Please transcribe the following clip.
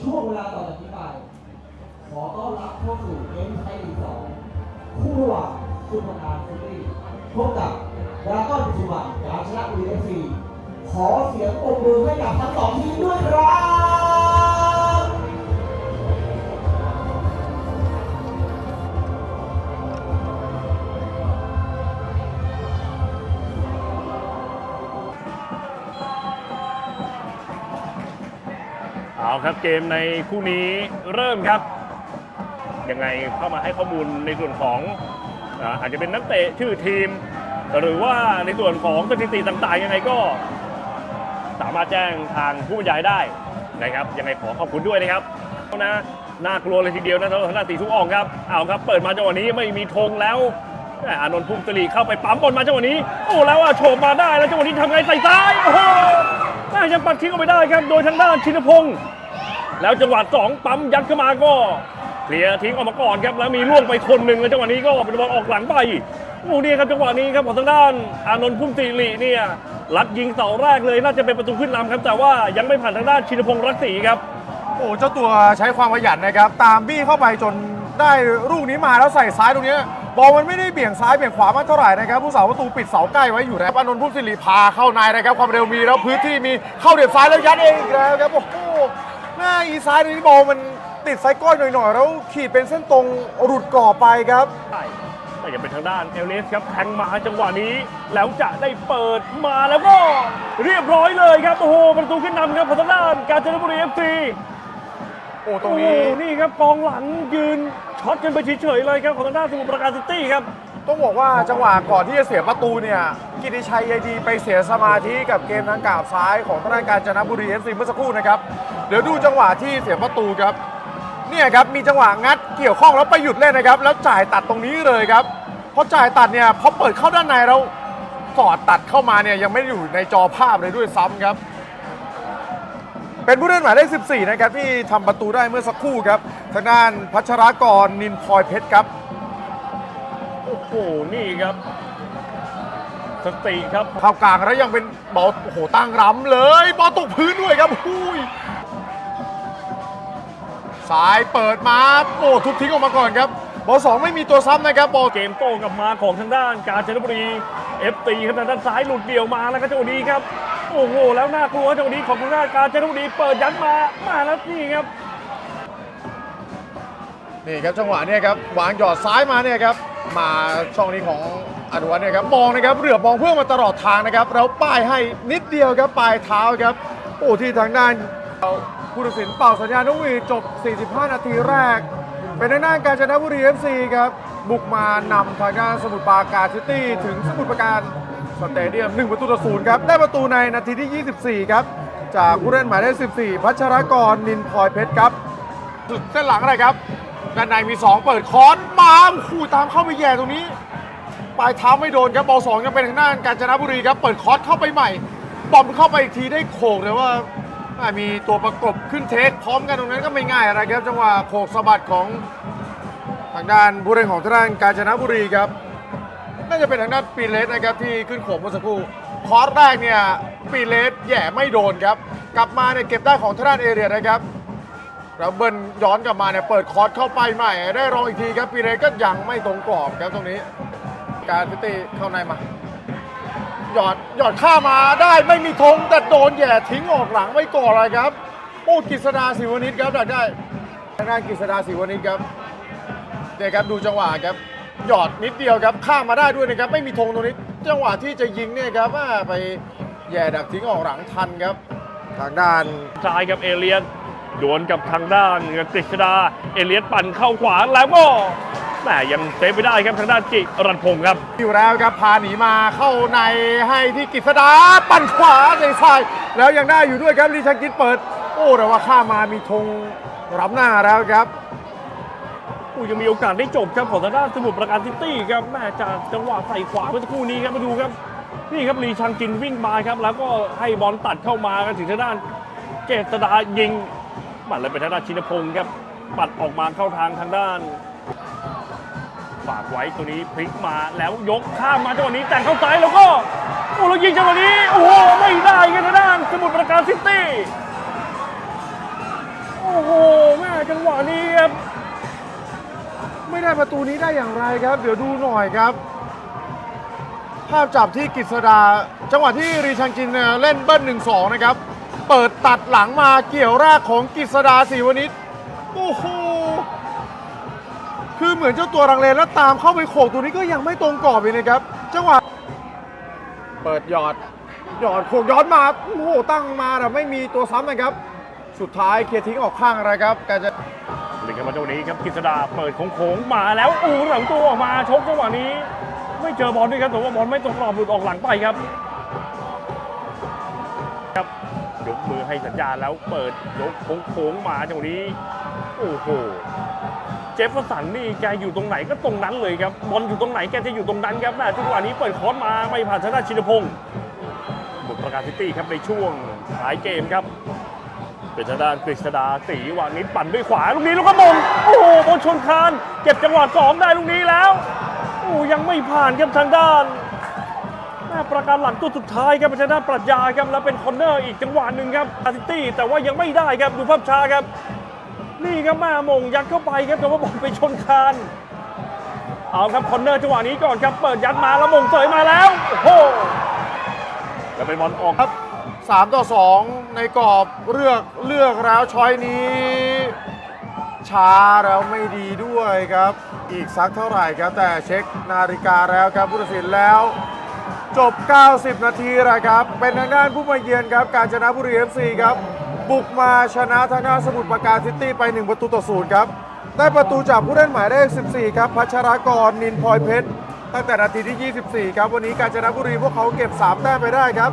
ช่วงเวลาต่อจากนี้ไป ขอต้อนรับเข้าสู่เกมไทยลีกสองคู่ระหว่างสุพรรณซิตี้พบกับดราก้อนสุวรรณกาญจนบุรีเอฟซีขอเสียงปรบมือให้กับทั้งสองทีม เอาครับเกมในคู่นี้เริ่มครับ ยังไงเข้ามาให้ข้อมูลในส่วนของอาจจะเป็นนักเตะชื่อทีม หรือว่าในส่วนของสถิติต่างๆยังไงก็ สามารถแจ้งทางผู้บรรยายได้นะครับ ยังไงขอขอบคุณด้วยนะครับนะน่ากลัวเลยทีเดียวนะสำหรับทางด้านตีทุกอ่องครับเอาครับ เปิดมาจังหวะนี้ไม่มีธงแล้วอานนท์พุ่มตรีเข้าไปปั๊มบอลมาจังหวะนี้ โอ้แล้วอะโฉบมาได้แล้วจังหวะนี้ทำไงใส่ซ้ายโอ้โหแม่ยังปัดทิ้งออกไปได้ครับ โดยทางด้านชินพงศ์ แล้วจังหวะสองปั๊มยัดเข้ามาก็เคลียร์ทิ้งออกมาก่อนครับแล้วมีล่วงไปคนหนึ่งแล้วจังหวะนี้ก็เป็นบอลออกหลังไปโอ้นี่ครับจังหวะนี้ครับของทางด้านอานนท์พุ่มสิริเนี่ยลัดยิงเสาแรกเลยน่าจะเป็นประตูขึ้นนำครับ แต่ว่ายังไม่ผ่านทางด้านชินพงศ์รักศรีครับโอ้เจ้าตัวใช้ความขยันนะครับ ตามบี้เข้าไปจนได้ลูกนี้มาแล้วใส่ซ้ายตรงนี้บอลมันไม่ได้เบี่ยงซ้ายเบี่ยงขวามากเท่าไหร่นะครับผู้สาวประตูปิดเสาใกล้ไว้อยู่นะครับอานนท์พุ่มศิริพาเข้าในนะครับความเร็วมีแล้วพื้นที่มีเข้าเด็ดซ้ายแล้วยัดเองอีกแล้วครับโอ้โหหน้าอีซ้ายตรงนี้บอลมันติดไซก้อยหน่อยๆ แล้วขีดเป็นเส้นตรงหลุดกรอบไปครับ ใช่แต่ยังเป็นทางด้านเอลเลสครับแทงมาจังหวะนี้ แล้วจะได้เปิดมาแล้วก็เรียบร้อยเลยครับ โอ้โห ประตูขึ้นนำครับของทางด้านกาญจนบุรีเอฟซีโอ้ตรงโอ้โหนี้ นี่ครับกองหลังยืนช็อตกันไปเฉยๆเลยครับของทางด้านสมุทรปราการซิตี้ครับ ต้องบอกว่าจังหวะก่อนที่จะเสียประตูเนี่ย กิติชัยยายดีไปเสียสมาธิกับเกมทางกาบซ้ายของทางด้านการจนบุรีเอฟซีเมื่อสักครู่นะครับ เดี๋ยวดูจังหวะที่เสียประตูครับ เนี่ยครับมีจังหวะงัดเกี่ยวข้องแล้วไปหยุดเล่นนะครับ แล้วจ่ายตัดตรงนี้เลยครับพอจ่ายตัดเนี่ยพอเปิดเข้าด้านในแล้วสอดตัดเข้ามาเนี่ยยังไม่ได้อยู่ในจอภาพเลยด้วยซ้ำครับ เป็นผู้เล่นหมายเลข14 นะครับที่ทำประตูได้เมื่อสักครู่ครับทางด้านพัชรากรนินพลอยเพชรครับโอ้โหนี่ครับสติครับเข้ากลางแล้วยังเป็นบอลโอ้โหตั้งรำเลยบอลตกพื้นด้วยครับหุย สายเปิดมาโอ้ทุบทิ้งออกมาก่อนครับบอลสองไม่มีตัวซ้ำนะครับบอลเกมโต้กลับมาของทางด้านกาญจนบุรีเอฟตีครับทางด้านซ้ายหลุดเดี่ยวมาแล้วก็จังหวะนี้ครับโอ้โหแล้วน่ากลัวจังหวะนี้ของทางด้านกาญจนบุรีเปิดยัดมามาแล้วนี่ครับนี่ครับจังหวะเนี่ยครับวางหยอดซ้ายมาเนี่ยครับมาช่องนี้ของอนุวัฒน์เนี่ยครับมองนะครับเหลือบมองเพื่อนมาตลอดทางนะครับแล้วป้ายให้นิดเดียวครับปลายเท้าครับโอ้ที่ทางด้าน ผู้ตัดสินเป่าสัญญาณนกหวีดจบ 45 นาทีแรก เป็นทางด้านกาญจนบุรีเอฟซีครับ บุกมานำทางด้านสมุทรปราการซิตี้ ถึงสมุทรปราการสเตเดียม 1 ประตูต่อศูนย์ครับ ได้ประตูในนาทีที่ 24 ครับ จากผู้เล่นหมายเลข 14 พัชรกรนินพลอยเพชรครับสุดเส้นหลังอะไรครับด้านในมี 2 เปิดคอนมาขู่ตามเข้าไปแย่ตรงนี้ปลายเท้าไม่โดนครับบอลสองยังเป็นทางด้านกาญจนบุรีครับเปิดคอร์สเข้าไปใหม่บอมเข้าไปอีกทีได้โขกแต่ว่า อ่ามีตัวประกบขึ้นเทคพร้อมกันตรงนั้นก็ไม่ง่ายอะไรครับ จังหวะโขกสะบัดของทางด้านผู้เล่นของทางด้านกาญจนบุรีครับ น่าจะเป็นทางด้านปีเลสนะครับที่ขึ้นโขกเมื่อสักครู่คอร์สแรกเนี่ยปีเลสแย่ไม่โดนครับ กลับมาเนี่ยเก็บได้ของทางด้านเอเรียนะครับแล้วเบิ้ลย้อนกลับมาเนี่ยเปิดคอร์สเข้าไปใหม่ ได้รองอีกทีครับปีเรก็ยังไม่ตรงกรอบครับตรงนี้ การพิตีเข้าในมา หยอดหยอดข้ามาได้ไม่มีธงแต่โดนแย่ทิ้งออกหลังไว้ก่อนเลยครับโอ้กฤษดาศิวนิชครับดักได้ทางด้านกฤษดาศิวนิชครับเนี่ยครับดูจังหวะครับหยอดนิดเดียวครับข้ามมาได้ด้วยนะครับไม่มีธงตรงนี้จังหวะที่จะยิงเนี่ยครับว่าไปแย่ดักทิ้งออกหลังทันครับ ทางด้านซ้ายกับเอเลียนดวลกับทางด้านกฤษดาเอเลียนปั่นเข้าขวาแล้วก็ แหมยังเซฟไม่ได้ครับทางด้านจิรันพงศ์ครับอยู่แล้วครับพาหนีมาเข้าในให้ที่กฤษดาปั่นขวาในซ้ายแล้วยังได้อยู่ด้วยครับลิชังกินเปิด โอ้แต่ว่าข้ามมามีธงรับหน้าแล้วครับอู้ยังมีโอกาสได้จบครับของทางด้านสมุทรปราการซิตี้ครับแม่จากจังหวะใส่ขวาเมื่อสักครู่นี้ครับมาดูครับ นี่ครับลีชังจินวิ่งมาครับ แล้วก็ให้บอลตัดเข้ามากันถึงทางด้านเจษดายิงมันเลยเป็นทางด้านชินพงศ์ครับปัดออกมาเข้าทางทางด้าน ฝากไว้ตัวนี้พลิกมาแล้วยกข้ามมาจังหวะนี้แต่งเข้าซ้ายแล้วก็โอ้เรายิงจังหวะนี้โอ้โหไม่ได้กันนะด้านสมุทรปราการซิตี้โอ้โหแม่จังหวะนี้ครับไม่ได้ประตูนี้ได้อย่างไรครับ เดี๋ยวดูหน่อยครับ ภาพจับที่กฤษดา จังหวะที่รีชังจินเล่นเบิ้ลหนึ่งสองนะครับ เปิดตัดหลังมาเกี่ยวรากของกฤษดาสีวนิชโอ้โห คือเหมือนเจ้าตัวรังเลแล้วตามเข้าไปโขกตัวนี้ก็ยังไม่ตรงกรอบเลยนะครับจังหวะเปิดหยอดหยอดโขกย้อนมาโอ้โหตั้งมาแต่ไม่มีตัวซ้ำนะครับ สุดท้ายเคลียร์ทิ้งออกข้างอะไรครับการจะหนึ่งครับมาจังหวนี้ครับกฤษดาเปิดโค้งๆมาแล้วอู้หลังตัวออกมาชกจังหวะนี้ ไม่เจอบอลด้วยครับแต่ว่าบอลไม่ตรงกรอบหลุดออกหลังไปครับครับยกมือให้สัญญาณแล้วเปิดยกโค้งๆมาจังหวะนี้โอ้โห จฟเฟอร์สันนี่แกอยู่ตรงไหนก็ตรงนั้นเลยครับบอลอยู่ตรงไหนแกจะอยู่ตรงนั้นครับแม่จังหวะนี้เปิดคอร์สมาไม่ผ่านชนะชินพงศ์บุตรประกาศซิตี้ครับในช่วงท้ายเกมครับ เป็นทางด้านกฤษดาตีวางนิดปั่นด้วยขวาลูกนี้ลูกกระมงโอ้โหบอลชนคานเก็บจังหวะสองได้ลูกนี้แล้วโอ้ยังไม่ผ่านครับทางด้านแม่ประการหลังตัวสุดท้ายครับเป็นทางด้านปรัชญาครับแล้วเป็นคอนเนอร์อีกจังหวะหนึ่งครับอาร์ซิตี้แต่ว่ายังไม่ได้ครับดูภาพช้าครับ นี่ครับแม่มงยัดเข้าไปครับแต่ว่าบอลไปชนคานเอาครับคอนเนอร์จังหวะนี้ก่อนครับเปิดยัดมาแล้วมงเสยมาแล้วโอ้โหแล้วเป็นบอลออกครับ3ต่อ 2 ในกรอบเลือกเลือกแล้วช้อยนี้ ช้าแล้วไม่ดีด้วยครับ อีกสักเท่าไหร่ครับ แต่เช็คนาฬิกาแล้วครับผู้ตัดสินแล้ว จบ 90 นาทีแล้วครับ เป็นทางด้านผู้มาเยือนครับ การชนะบุรีเอฟซีครับ บุกมาชนะทางด้านสมุทรปราการซิตี้ไป 1 ประตูต่อศูนย์ครับ ได้ประตูจากผู้เล่นหมายเลข 14 ครับ พัชรากร นินพลอยเพชร ตั้งแต่นาทีที่ 24 ครับ วันนี้กาญจนบุรีพวกเขาเก็บ 3 แต้มไปได้ครับ